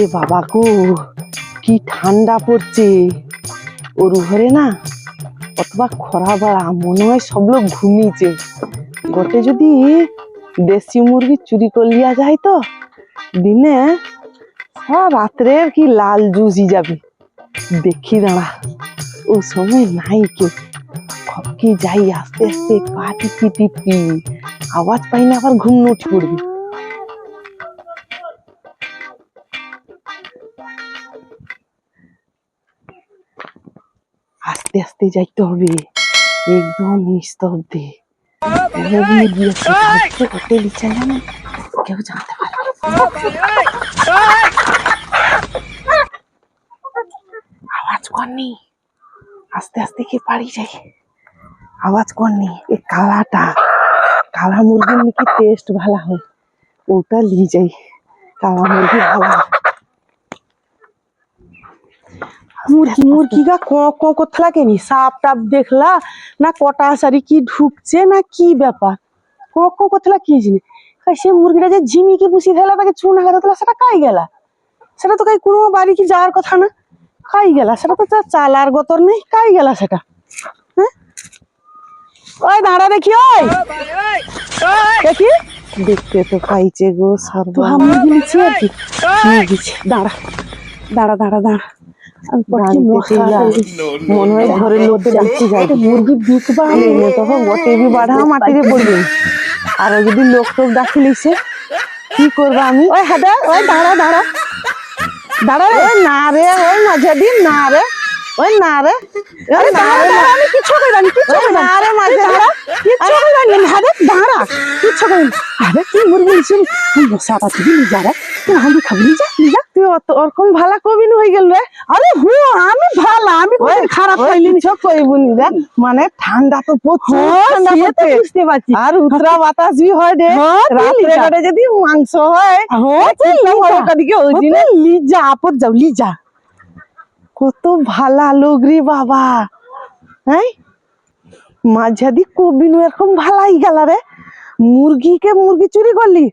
এ বাবা গো, কি ঠান্ডা পড়ছে। ওর ঘরে না অথবা খরা বাড়া মনে হয় সব লোক ঘুমিয়েছে। গোটে যদি দেশি মুরগি চুরি করলিয়া যায় তো, দিনে রাত্রে কি লাল জুসি যাবে। দেখি দাঁড়া, ও সময় নাই কেউ খপকে যাই, আস্তে আস্তে পা টিপি আওয়াজ পাই না, আবার ঘুম উঠে পড়বি আস্তে আস্তে যাইতে হবে। একদম নিস্তব্ধে। হোটেল চাই না কেউ জানতে পারবে আওয়াজ করনি আস্তে আস্তে কি পারি যাই। আওয়াজ করনি এ কালাটা। কালা মুরগির নাকি টেস্ট ভালো হয়। ওটা নিয়ে যাই। কালা মুরগি ভালো হয়। মুরগি মুরগিগা ক ক করতে লাগে নি সাপ টাপ দেখলা না কটা সারি কি ঢুকছে না কি ব্যাপার? ক ক করতে কি জিনিস? সে মুরগিটা যে ঝিমিকে পুষি ফেলা তাকে চুন হাগাতে তোলা সেটা কাই গেলা? সেটা তো কাই কোনো বাড়ি কি যাওয়ার কথা না? কাই গেলা? সেটা তো চালার গতর নেই কাই গেলা সেটা? হ্যাঁ? ওই দাঁড়া দেখি ওই! দেখি? দেখতে তো খাইছে গো নিয়ে গেছি। দাঁড়া দাঁড়া দাঁড়া। দাঁড়া আমি পটকি মনে হয় ঘরের লোকদের যাচ্ছি যাই। মুরগি বিকবা আমি তখন গোটে বি বাড়া মাটিরে পড়বে। আর যদি লোক টোক ডাকি লিছে কি করব আমি? ওই হাদা ওই দাঁড়া দাঁড়া। দাঁড়া ওই না রে ওই মাঝে দিন না রে ওই না রে। আমি কিছু কইরানি কিছু কইরানি না। রে মাঝে দাঁড়া কিছু কইরানি হাদা দাঁড়া কিছু কইরানি আরে তুই মুরগি লিছে বসা পাতি নি যা রে তুই খাবি? যা যা। তুই অত ওরকম ভালা কবি হয়ে গেল রে। আরে হু আমি ভালা আমি কোন খারাপ কইলি নি সব কইবুনি রে। মানে ঠান্ডা তো প্রচুর ঠান্ডা পড়তে বুঝতে পারছি। আর উত্তরা বাতাস বি হয় রে। করে যদি মাংস হয় ওটা দিকে ওই দিন লিজা। আপদ যাও লিজা। কত ভালা লোক রে বাবা। হ্যাঁ? মাঝাদি কবিনু এরকম ভালাই গেল রে। মুরগিকে মুরগি চুরি করলি?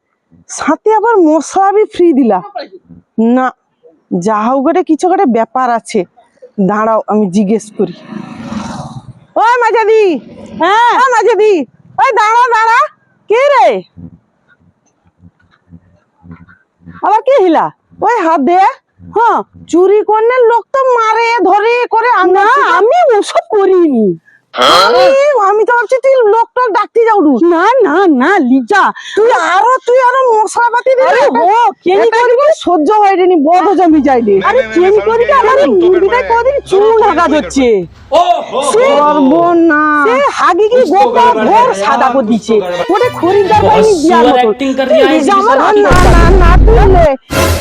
সাথে আবার মশলা বি ফ্রি দিলা। না যা হোক কিছু করে ব্যাপার আছে। দাঁড়াও আমি জিজ্ঞেস করি। ও মাঝাদি হ্যাঁ। মাঝাদি ওই দাঁড়া দাঁড়া। কে রে? আবার কে হিলা? ওই হাত দে। হ্যাঁ চুরি করলে লোক তো মারে ধরে করে না আমি ওসব করিনি। আমি- আমি তো ভাবছি তুই লোক টোক ডাকতে যাউডু না না। না লিজা। তুই আরও তুই আরও দিলি ও কেনি সহ্য হয়নি বড় জমি যাইলি আরে করি আমার চুল ঢাকা ও সে হাগি কি সাদা দিছে। খরিদার না না না তুলে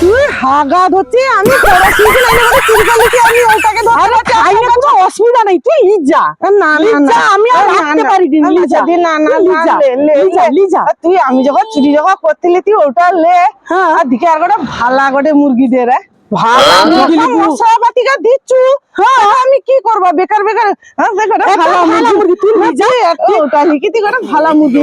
তুই হাগা ধরছে আমি তোরা সিজন আমি ওটা আমি ওটাকে ধরে আই না। কোনো অসুবিধা নাই। তুই না না আমি আর রাখতে পারি না। না লিজা লিজা তুই আমি যখন চুরি যখন করতেলি তুই ওটা লে আর দিকে আর গোটা ভালা গোটে মুরগি দে রে ভালা মুরগি মশলা পাতিকা দিচ্ছু হ্যাঁ আমি কি করব বেকার বেকার হ্যাঁ ভালা মুরগি